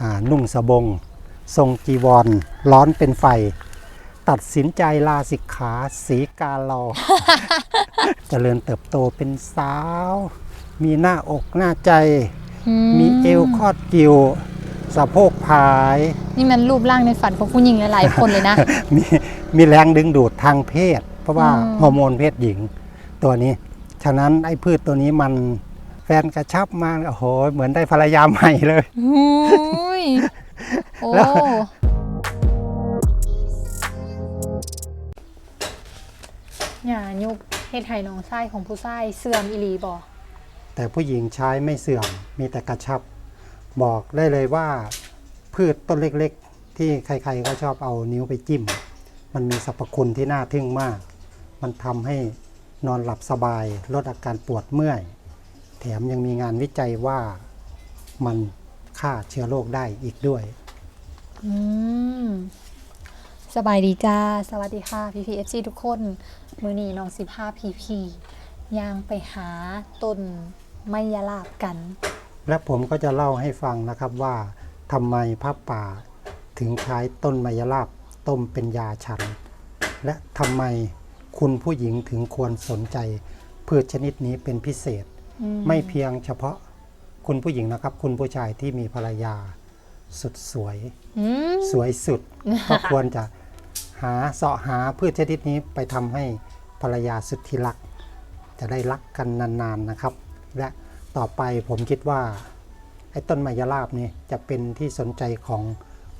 อ่านุ่งสบง ทรงจีวร ร้อนเป็นไฟ ตัดสินใจลาสิกขาสีกาลอเจริญเติบโตเป็นสาว มีหน้าอกหน้าใจอืมีเอวคอดกิวสะโพกผาย นี่มันรูปร่างในฝันของผู้หญิงหลายๆคนเลยนะ มีมีแรงดึงดูดทางเพศ เพราะว่าอืมฮอร์โมนเพศหญิงตัวนี้ ฉะนั้นไอ้พืชตัวนี้มัน แฟนกระชับมากโอ้โห เหมือนได้ภรรยาใหม่เลยโอ้ยโอ้แล้วอย่ายุกเฮ็ดไห้น้องไส้ของผู้ไส้เสื่อมอีหลีบ่แต่ผู้หญิงใช้ไม่เสื่อมมีแต่กระชับ บอกได้เลยว่า พืชต้นเล็กๆ ที่ใครๆก็ชอบเอานิ้วไปจิ้ม มันมีสรรพคุณที่น่าทึ่งมาก มันทำให้นอนหลับสบายลดอาการปวดเมื่อยแถ มยังมีงานวิจัยว่ามันฆ่าเชื้อโรคได้อีกด้วย อืมสบายดีจ้า สวัสดีค่ะพีพีเอฟซีทุกคน มือนี้น้องสิบห้าพีพีย่างไปหาต้นไมยลาบกัน และผมก็จะเล่าให้ฟังนะครับว่าทำไมพระป่าถึงใช้ต้นไมยราบต้มเป็นยาฉัน และทำไมคุณผู้หญิงถึงควรสนใจพืชชนิดนี้เป็นพิเศษอืม ไม่เพียงเฉพาะคุณผู้หญิงนะครับ คุณผู้ชายที่มีภรรยาสุดสวยอืมสวยสุด ก็ควรจะหาเสาะหาพืชชนิดนี้ไปทำให้ภรรยาสุดที่รัก จะได้รักกันนานๆนะครับ และต่อไปผมคิดว่าไอ้ต้นไมยราบนี่จะเป็นที่สนใจของ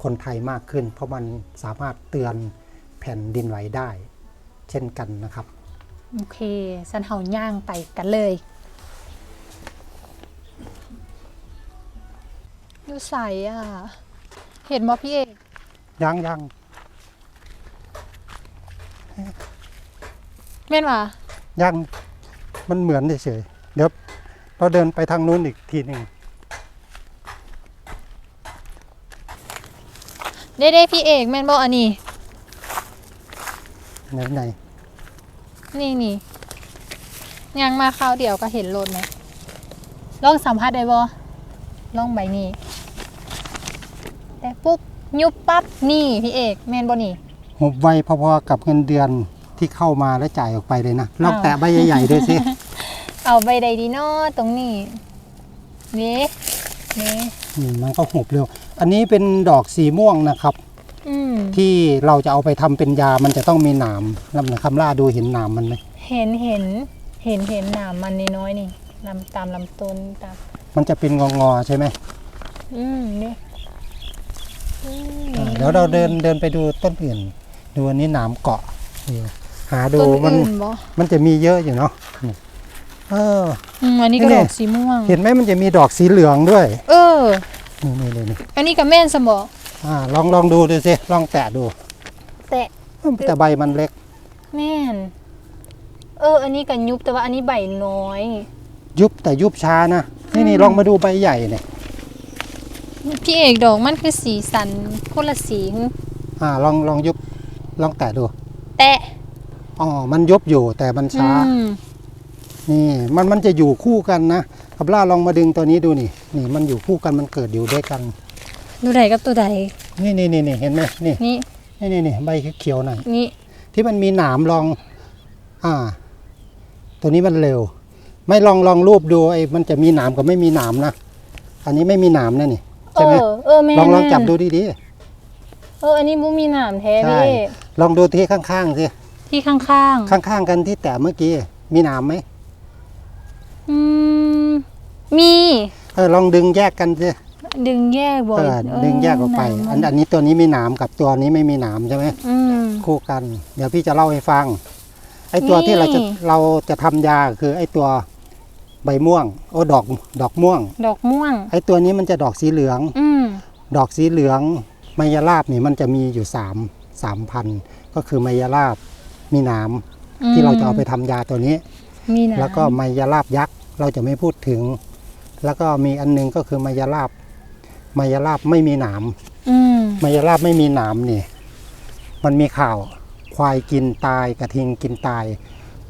คนไทยมากขึ้น เพราะมันสามารถเตือนแผ่นดินไหวได้ เช่นกันนะครับ โอเคสันเฮาย่างไปกันเลย ใสอะ เห็นบ่พี่เอกยังยังแม่นว่ะยังมันเหมือนเฉยๆเดี๋ยวเราเดินไปทางนู้นอีกทีหนึ่งเด้เด้พี่เอกแม่นบ่อันนี้ไหนไหนนี่นี่ยังมาคราวเดียวก็เห็นรถไหมลองสัมผัสได้บ่ลองใบนี้ แต่ปุ๊บยุบปั๊บนี่พี่เอกแม่นบ่นี่หุบไวพอๆกับเงินเดือนที่เข้ามาและจ่ายออกไปเลยนะลองอ้าวแตะใบใหญ่ๆด้วยสิเอาใบใดดีเนาะตรงนี้นี่นี่อืมมันก็หุบเร็ว อันนี้เป็นดอกสีม่วงนะครับอืมที่เราจะเอาไปทำเป็นยามันจะต้องมีหนามลำนะคำล่าดูเห็นหนามมันไหมเห็นเห็นเห็นเห็นหนามมันน้อยๆนี่ลำตามลำต้นตามมันจะเป็นงอๆใช่ไหมอืมนี่อืม อ่าเดี๋ยวเราเดินเดินไปดูต้นอื่น ดูอันนี้หนามเกาะนี่หาดูต้นมันอื่นบ่มันจะมีเยอะอยู่เนาะนี่เออ อืมอันนี้ก็นี่ ดอกสีม่วง เห็นไหมมันจะมีดอกสีเหลืองด้วยเออ นี่นี่นี่นี่อันนี้ก็แม่นสมบ่อ่าลองลองดูดูสิลองแตะดูแต่แต่ใบมันเล็ก แม่น เออ อันนี้ก็ยุบแต่ว่าอันนี้ใบน้อย ยุบแต่ยุบช้านะนี่นี่อืมลองมาดูใบใหญ่เนี่ย พี่เอกดอกมันคือสีสันคนละสีหึอ่าลองลองยุบลองแตะดูแตะอ๋อมันยุบอยู่แต่มันช้า อืมนี่มันมันจะอยู่คู่กันนะกับล่าลองมาดึงตัวนี้ดูนี่ นี่มันอยู่คู่กันมันเกิดอยู่ด้วยกัน ดูใดกับตัวใดนี่นี่นี่นี่เห็นไหมนี่นี่นี่นี่นี่ใบเขียวๆหน่อยนี่ที่มันมีหนามลอง อ่า ตัวนี้มันเร็ว ไม่ลองลองรูปดูไอ้มันจะมีหนามกับไม่มีหนามนะอันนี้ไม่มีหนามนะนี่ เอใช่ไหมอเออแม่นลองลองแม่นจับดูดีเอออันนี้บ่มีหนามแท้ใช่ พี่ๆลองดูที่ข้างๆสิที่ข้างข้างๆกันที่แตะเมื่อกี้มีหนามไหมๆ อืม มี เออลองดึงแยกกันสิดึงแยกบ่เออดึงแยกออกไปหอันานมมัอันนี้ตัวนี้มีหนามกับตัวนี้ไม่มีหนามใช่ไหม อืม คู่กัน เดี๋ยวพี่จะเล่าให้ฟัง ไอ้ตัวนี่ ที่เราจะเราจะทำยาคือไอ้ตัว ใบม่วง โอ้ดอกดอกม่วง ดอกม่วง ไอ้ตัวนี้มันจะดอกสีเหลือง อืมดอกสีเหลืองไมยราบนี่มันจะมีอยู่สามสามพันก็คือไมยราบมีหนามที่เราจะเอาไปทำยาตัวนี้ มีหนามแล้วก็ไมยราบยักษ์เราจะไม่พูดถึง แล้วก็มีอันหนึงก็คือไมยราบไมยราบไม่มีหนามอืมไมยราบไม่มีหนามนี่ มันมีข่าวควายกินตายกระทิงกินตาย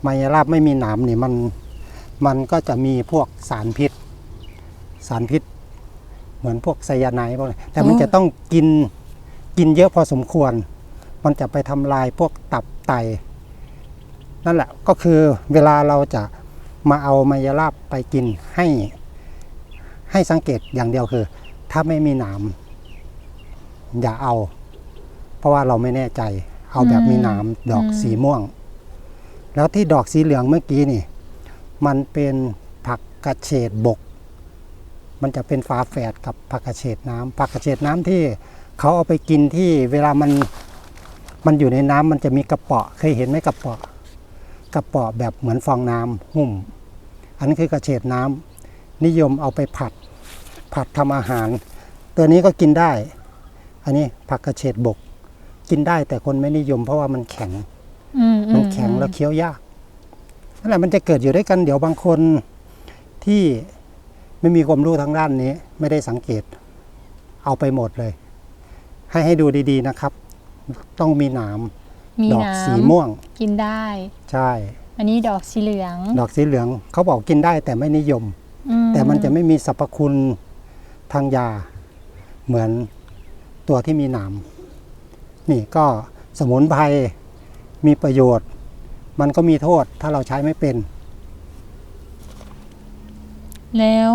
ไมยราบไม่มีหนามนี่มัน มันก็จะมีพวกสารพิษ สารพิษ เหมือนพวกไซยาไนด์พวกนี้แต่มันจะต้องกินกินเยอะพอสมควร มันจะไปทำลายพวกตับไต นั่นแหละก็คือเวลาเราจะมาเอามายาลาบไปกินให้ ให้สังเกตอย่างเดียวคือ ถ้าไม่มีหนามอย่าเอา เพราะว่าเราไม่แน่ใจ เอาแบบมีหนามดอกสีม่วง แล้วที่ดอกสีเหลืองเมื่อกี้นี่ มันเป็นผักกระเฉดบก มันจะเป็นฝาแฝดกับผักกระเฉดน้ำผักกระเฉดน้ำที่เขาเอาไปกินที่เวลามันมันอยู่ในน้ำมันจะมีกระเปาะเคยเห็นไหมกระเปาะ กระเปาะแบบเหมือนฟองน้ำหุ้ม อันนี้คือกระเฉดน้ำนิยมเอาไปผัด ผัดทำอาหาร ตัวนี้ก็กินได้ อันนี้ผักกระเฉดบก กินได้แต่คนไม่นิยมเพราะว่ามันแข็งอืมมันแข็งแล้วเคี้ยวยาก นั่นแหละมันจะเกิดอยู่ด้วยกันเดี๋ยวบางคนที่ไม่มีความรู้ทางด้านนี้ ไม่ได้สังเกต เอาไปหมดเลย ให้ให้ดูดีๆนะครับ ต้องมีหนามมีดอกน้สีม่วงำกินได้ ใช่ อันนี้ดอกสีเหลืองดอกสีเหลืองเขาบอกกินได้แต่ไม่นิยม อืแต่มันจะไม่มีสรรพคุณทางยา เหมือนตัวที่มีหนามนี่ก็สมุนไพรมีประโยชน์ มันก็มีโทษถ้าเราใช้ไม่เป็น แล้ว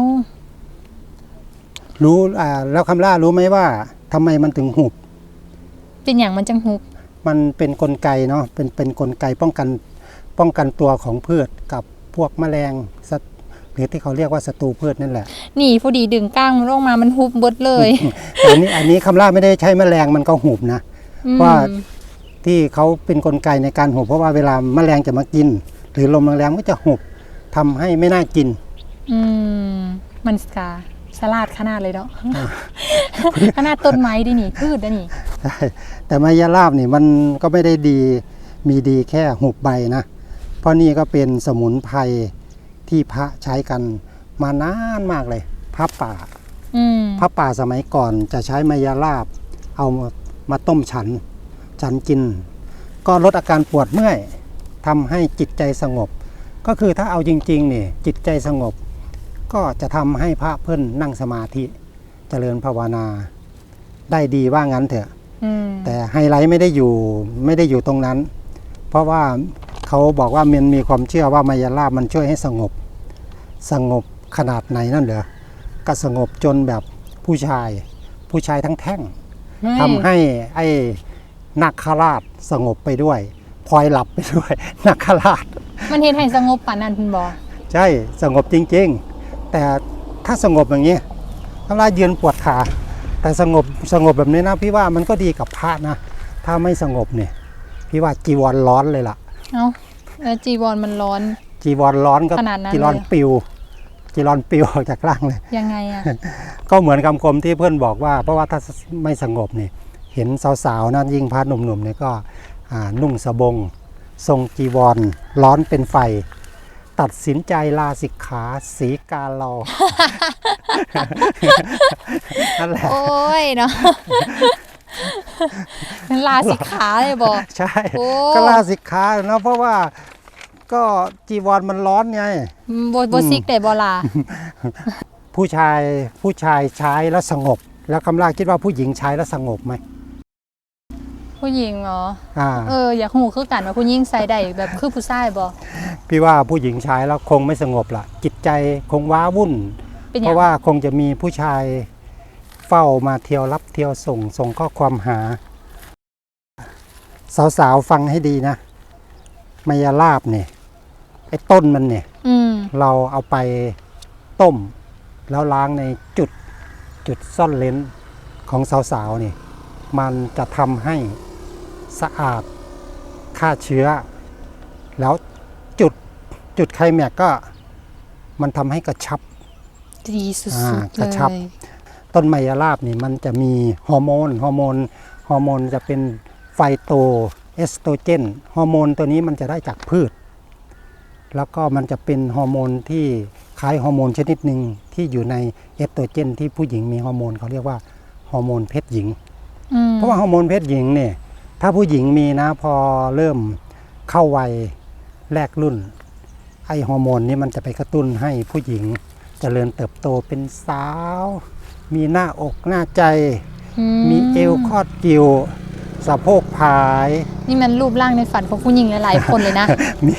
รู้อ่าแล้วคำล่ารู้ไหมว่าทำไมมันถึงหุบ เป็นอย่างมันจังหุบ มันเป็นกลไกเนาะเป็นเป็นกลไกป้องกันป้องกันตัวของพืชกับพวกแมลงสัตว์หรือที่เขาเรียกว่าศัตรูพืชนั่นแหละ นี่พอดีดึงก้างมันลงมามันหุบเบดเลยแต่อันนี้อันนี้คำล่าไม่ได้ใช้แมลงมันก็หุบนะ อืม ว่า ที่เขาเป็นกลไกในการหุบเพราะว่าเวลาแมลงจะมากิน หรือลมแรงๆก็จะหุบทำให้ไม่น่ากิน อืมมันสกาสลัดขนาดเลยเนาะขนาดต้นไม้ดินี่พืชดินี่ใช่แต่มายาลาบนี่มันก็ไม่ได้ดีมีดีแค่หุบใบนะเพราะนี่ก็เป็นสมุนไพรที่พระใช้กันมานานมากเลยพระป่าอืมพระป่าสมัยก่อนจะใช้มายาลาบ เอามามาต้มฉัน ฉันกิน ก็ลดอาการปวดเมื่อยทำให้จิตใจสงบ ก็คือถ้าเอาจริงๆนี่จิตใจสงบ ก็จะทำให้พระเพิ่นนั่งสมาธิเจริญภาวนา ได้ดีว่างั้นเถอะอืมแต่ไฮไลท์ไม่ได้อยู่ไม่ได้อยู่ตรงนั้น เพราะว่าเขาบอกว่ามันมีความเชื่อว่ามายาลาบมันช่วยให้สงบ สงบขนาดไหนนั่นเหรอก็สงบจนแบบผู้ชาย ผู้ชายทั้งแท่งเฮ้ยทำให้ไอ้ นักขราชสงบไปด้วยพลอยหลับไปด้วยนักขราช มันเห็นให้สงบปานนั้นคุณบอใช่สงบจริงๆ แต่ถ้าสงบอย่างนี้เวลายืนปวดขาแต่สงบสงบแบบนี้นะพี่ว่ามันก็ดีกับพระนะ ถ้าไม่สงบเนี่ย พี่ว่าจีวรร้อนเลยล่ะเอ้าแล้วจีวรมันร้อน จีวรร้อนก็ขนาดนั้นจีวรเลยเหรอปิว จีวรปิวออกจากร่างเลย ยังไงอะก็เหมือนคำคมที่เพื่อนบอกว่า เพราะว่าถ้าไม่สงบนี่ เห็นสาวๆนะยิ่งพระหนุ่มๆเนี่ยก็อ่านุ่งสบง ทรงจีวร ร้อนเป็นไฟ ตัดสินใจลาสิกขาสีกาลอนั่นแหละโอ้ยเนาะมันลาสิกขาเลยบอใช่โอ้ก็ลาสิกขาเนาะเพราะว่าก็จีวรมันร้อนไงบโบซิกแต่บอลา ผู้ชายผู้ชายใช้แล้วสงบ แล้วคำลาคิดว่าผู้หญิงใช้แล้วสงบไหม ผู้หญิงเหรออ่าเอออยากหูคือกันว่าผู้หญิงใส่ได้แบบคือผู้ชายบอพี่ว่าผู้หญิงใช้แล้วคงไม่สงบล่ะจิตใจคงว้าวุ่น เป็นอเพย่างราะว่าคงจะมีผู้ชายเฝ้ามาเที่ยวรับเที่ยวส่งส่งข้อความหา สาวๆฟังให้ดีนะมายาลาบเนี่ยไอ้ต้นมันเนี่ย อืมเราเอาไปต้ม แล้วล้างในจุดจุดซ่อนเลนของสาวๆนี่ มันจะทำให้ สะอาดฆ่าเชื้อ แล้วจุดจุดไคลแม็กซ์ก็มันทำให้กระชับดีสุดอ่าๆกระชับ เลยต้นไมยาลาบนี่มันจะมีฮอร์โมนฮอร์โมนฮอร์โมนจะเป็นไฟโตเอสโตรเจนฮอร์โมนตัวนี้มันจะได้จากพืช แล้วก็มันจะเป็นฮอร์โมนที่คล้ายฮอร์โมนชนิดหนึ่งที่อยู่ในเอสโตรเจน ที่ผู้หญิงมีฮอร์โมนเขาเรียกว่าฮอร์โมนเพศหญิง อืมเพราะว่าฮอร์โมนเพศหญิงเนี่ย ถ้าผู้หญิงมีนะพอเริ่มเข้าวัยแรกรุ่น ไอฮอร์โมนนี้มันจะไปกระตุ้นให้ผู้หญิงเจริญเติบโตเป็นสาว มีหน้าอกหน้าใจอืมีเอวคอดกิวสะโพกผาย นี่มันรูปร่างในฝันของผู้หญิงหลายๆคนเลยนะ มี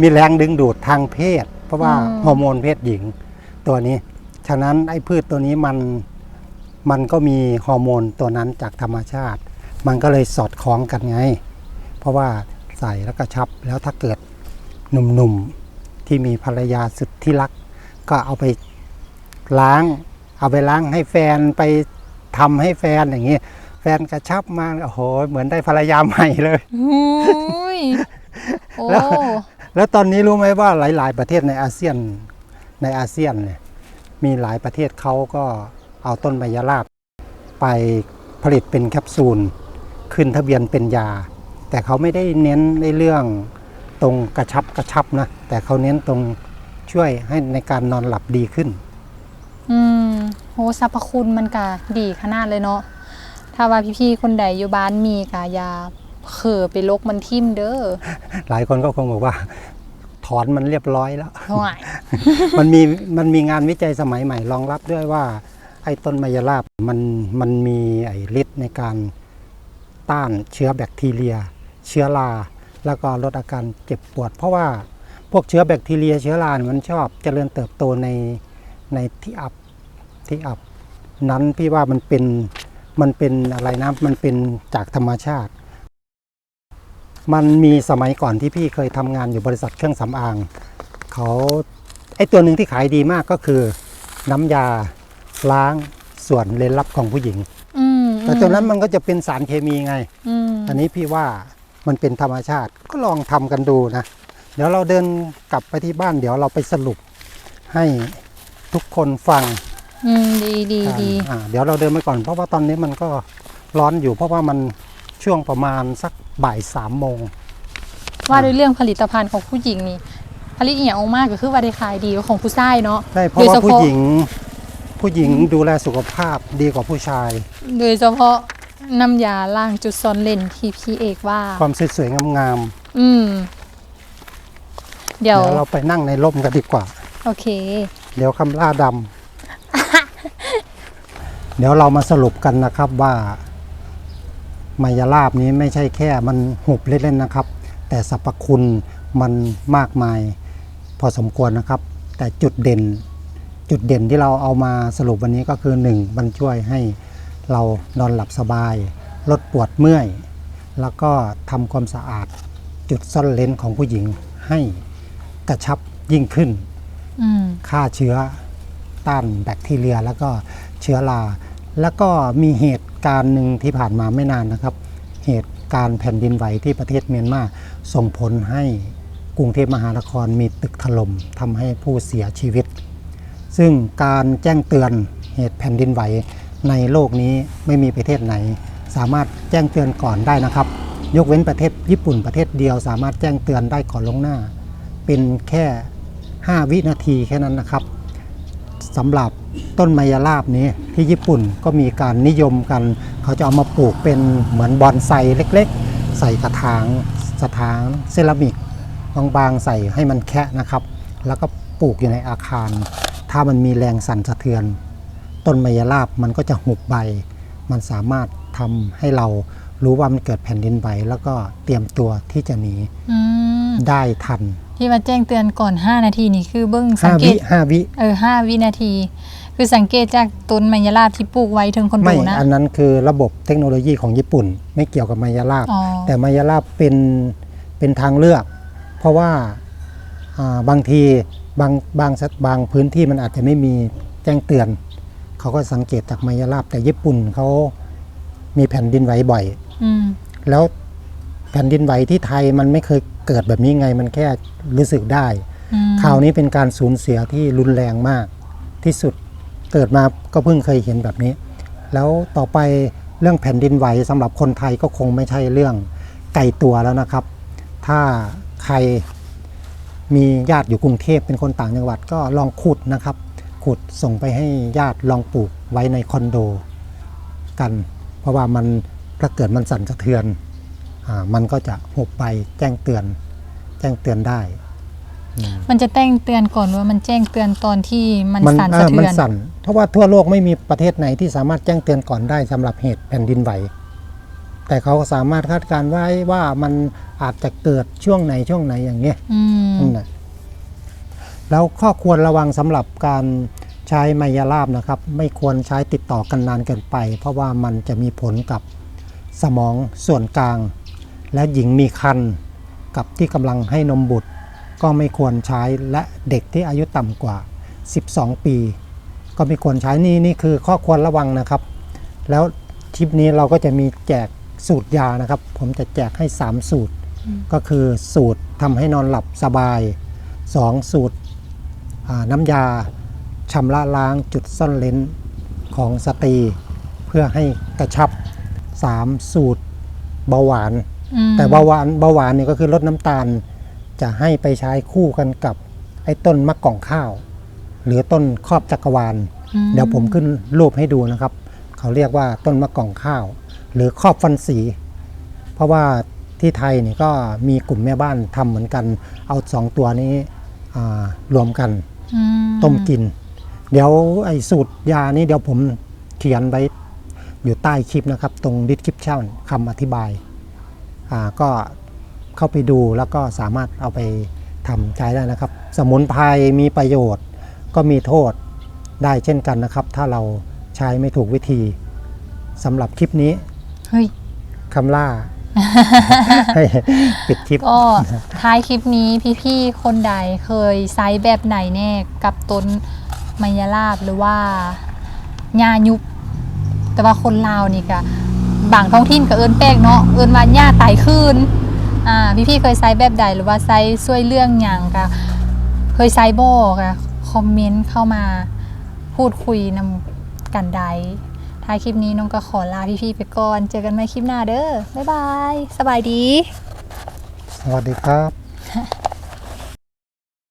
มีแรงดึงดูดทางเพศ เพราะว่าอืมฮอร์โมนเพศหญิงตัวนี้ ฉะนั้นไอ้พืชตัวนี้มันมันก็มีฮอร์โมนตัวนั้นจากธรรมชาติ มันก็เลยสอดคล้องกันไง เพราะว่าใส่แล้วก็ชับแล้วถ้าเกิดหนุ่มๆที่มีภรรยาสุดที่รัก ก็เอาไปล้าง เอาไปล้างให้แฟนไปทำให้แฟนอย่างนี้แฟนกระชับมาโอ้โห เหมือนได้ภรรยาใหม่เลยอุ้ยโอ้แล้วแล้วตอนนี้รู้ไหมว่าหลาย ๆ ประเทศในอาเซียนในอาเซียนเนี่ยมีหลายประเทศเขาก็เอาต้นไมยราบไปผลิตเป็นแคปซูล ขึ้นทะเบียนเป็นยา แต่เขาไม่ได้เน้นในเรื่องตรงกระชับกระชับนะ แต่เขาเน้นตรงช่วยให้ในการนอนหลับดีขึ้น อืมโหสรรพคุณมันกะดีขนาดเลยเนาะถ้าว่าพี่ๆคนใดอยู่บ้านมีกะอยาเขอไปลกมันทิ่มเด้อหลายคนก็คงบอกว่า ถอนมันเรียบร้อยแล้ว ห่วยมันมีมันมีงานวิจัยสมัยใหม่รองรับด้วยว่า ไอ้ต้นไมยราบมันมันมีไอ้ฤทธิ์ในการ ต้านเชื้อแบคทีเรีย เชื้อราแล้วก็ลดอาการเจ็บปวด เพราะว่าพวกเชื้อแบคทีเรียเชื้อรามันชอบเจริญเติบโตในในที่อับที่อับ นั้นพี่ว่ามันเป็นมันเป็นอะไรนะมันเป็นจากธรรมชาติ มันมีสมัยก่อนที่พี่เคยทำงานอยู่บริษัทเครื่องสำอางเขาไอตัวหนึ่งที่ขายดีมากก็คือ น้ำยาล้างส่วนเลนลับของผู้หญิง แต่ตัวนั้นมันก็จะเป็นสารเคมีไงอืมอันนี้พี่ว่ามันเป็นธรรมชาติก็ลองทำกันดูนะ เดี๋ยวเราเดินกลับไปที่บ้าน เดี๋ยวเราไปสรุปให้ทุกคนฟังอืมดีดีกันดีอ่าเดี๋ยวเราเดินไปก่อนเพราะว่าตอนนี้มันก็ร้อนอยู่ เพราะว่ามันช่วงประมาณสักบ่ายสามโมงว่าด้วยเรื่องผลิตภัณฑ์ของผู้หญิงนี่ผลิตอหย่างออกมากก็คือว่าได้ขายดีกว่าของผู้ชายเนาะได้เพราะโดยว่าเฉพาะผู้หญิง ผู้หญิงดูแลสุขภาพดีกว่าผู้ชาย โดยเฉพาะน้ำยาล้างจุดซ่อนเลนที่พี่เอกว่า ความสวยๆงามอืม ๆเดี๋ยวเดี๋ยวเราไปนั่งในร่มกันดีกว่า โอเค เดี๋ยวคำล่าดำ เดี๋ยวเรามาสรุปกันนะครับว่ามายาลาบนี้ไม่ใช่แค่มันหุบเล่นๆนะครับ แต่สรรพคุณมันมากมาย พอสมควรนะครับ แต่จุดเด่น จุดเด่นที่เราเอามาสรุปวันนี้ก็คือหนึ่งมันช่วยให้เรานอนหลับสบาย ลดปวดเมื่อย แล้วก็ทำความสะอาดจุดซ่อนเลนของผู้หญิงให้กระชับยิ่งขึ้นอืมฆ่าเชื้อต้านแบคทีเรีย แล้วก็เชื้อรา แล้วก็มีเหตุการณ์หนึ่งที่ผ่านมาไม่นานนะครับ เหตุการณ์แผ่นดินไหวที่ประเทศเมียนมาส่งผลให้กรุงเทพมหานครมีตึกถล่มทำให้ผู้เสียชีวิต ซึ่งการแจ้งเตือนเหตุแผ่นดินไหวในโลกนี้ไม่มีประเทศไหน สามารถแจ้งเตือนก่อนได้นะครับ ยกเว้นประเทศญี่ปุ่นประเทศเดียว สามารถแจ้งเตือนได้ก่อนลงหน้า เป็นแค่ 5 วินาทีแค่นั้นนะครับสำหรับต้นไมยราบนี้ที่ญี่ปุ่นก็มีการนิยมกัน เขาจะเอามาปลูกเป็นเหมือนบอนไซเล็กๆ ใส่กระถางสถางเซรามิกบางๆใส่ให้มันแคะนะครับ แล้วก็ปลูกอยู่ในอาคาร ถ้ามันมีแรงสั่นสะเทือน ต้นไมยราบมันก็จะหุบใบ มันสามารถทำให้เรารู้ว่ามันเกิดแผ่นดินไหวแล้วก็เตรียมตัวที่จะหนีอืมได้ทัน ที่มาแจ้งเตือนก่อน 5 นาทีนี่คือเบิ้งสัง5เกวิต5วิเออ5วินาที คือสังเกตจากต้นไมยราบที่ปลูกไว้ถึงคนไม่ดูนะอันนั้นคือระบบเทคโนโลยีของญี่ปุ่น ไม่เกี่ยวกับมายาลาบอ๋อแต่มายาลาบเป็นเป็นทางเลือก เพราะว่าอ่าบางที บางบางสัตบางพื้นที่มันอาจจะไม่มีแจ้งเตือน เขาก็สังเกตจากมายาลาบแต่ญี่ปุ่นเขามีแผ่นดินไหวบ่อยอืมแล้วแผ่นดินไหวที่ไทยมันไม่เคยเกิดแบบนี้ไงมันแค่รู้สึกได้อืมคราวนี้เป็นการสูญเสียที่รุนแรงมาก ที่สุดเกิดมาก็เพิ่งเคยเห็นแบบนี้ แล้วต่อไปเรื่องแผ่นดินไหวสำหรับคนไทยก็คงไม่ใช่เรื่องไกลตัวแล้วนะครับ ถ้าใคร มีญาติอยู่กรุงเทพเป็นคนต่างจังหวัดก็ลองขุดนะครับ ขุดส่งไปให้ญาติลองปลูกไว้ในคอนโดกัน เพราะว่ามันถ้าเกิดมันสั่นสะเทือนอามันก็จะหุบไปแจ้งเตือน แจ้งเตือนได้ มันจะแจ้งเตือนก่อนว่ามันแจ้งเตือนตอนที่มันสั่นเอสะอเทืมันอนสั่นเพราะว่าทั่วโลกไม่มีประเทศไหนที่สามารถแจ้งเตือนก่อนได้สำหรับเหตุแผ่นดินไหว แต่เขาสามารถคาดการณ์ไว้ว่ามันอาจจะเกิดช่วงไหนช่วงไหนอย่างเงี้ยอืมนั่นนะแล้วข้อควรระวังสำหรับการใช้ไมยาลาบนะครับ ไม่ควรใช้ติดต่อกันนานเกินไป เพราะว่ามันจะมีผลกับสมองส่วนกลาง และหญิงมีคันกับที่กำลังให้นมบุตร ก็ไม่ควรใช้และเด็กที่อายุต่ำกว่า 12 ปี ก็ไม่ควรใช้นี่นี่คือข้อควรระวังนะครับ แล้วทริปนี้เราก็จะมีแจก สูตรยานะครับ ผมจะแจกให้ 3 สูตร ก็คือสูตรทำให้นอนหลับสบาย 2 สูตรอ่าน้ำยาชำระล้างจุดซ่อนเลนของสตรีเพื่อให้กระชับ 3 สูตรเบาหวานอืมแต่เบาหวานเบาหวานเนี่ยก็คือลดน้ำตาล จะให้ไปใช้คู่กันกับไอ้ต้นมะกอกข้าว หรือต้นครอบจักรวาลอืเดี๋ยวผมขึ้นรูปให้ดูนะครับ เขาเรียกว่าต้นมะกอกข้าว หรือครอบฟันสี เพราะว่าที่ไทยนี่ก็มีกลุ่มแม่บ้านทำเหมือนกัน เอาสองตัวนี้อ่ารวมกันอืต้มกิน เดี๋ยวไอ้สูตรยานี้เดี๋ยวผมเขียนไว้อยู่ใต้คลิปนะครับ ตรงดิสคริปชั่นคำอธิบายอ่าก็เข้าไปดูแล้วก็สามารถเอาไปทำใช้ได้นะครับ สมุนไพรมีประโยชน์ ก็มีโทษได้เช่นกันนะครับ ถ้าเราใช้ไม่ถูกวิธีสำหรับคลิปนี้ เฮ้ยคำล่าให้ปิดคลิปก็ท้ายคลิปนี้พี่ๆคนใดเคยไซส์แบบไหนแน่กับต้นไมยาลาบหรือว่าหญ้ายุบ แต่ว่าคนลาวนี่ก็บางท้องถิ่นก็เอิ้นแป้งเนาะเอิ้นว่าหญ้าไตคืนอ่าพี่ๆเคยไซส์แบบใดหรือว่าไซส์ช่วยเรื่องหยังก็เคยไซส์บ่ก็คอมเมนต์เข้ามาพูดคุยนำกันใด ท้ายคลิปนี้น้องก็ขอลาพี่ๆไปก่อน เจอกันใหม่คลิปหน้าเด้อ บ๊ายบาย สบายดี สวัสดีครับ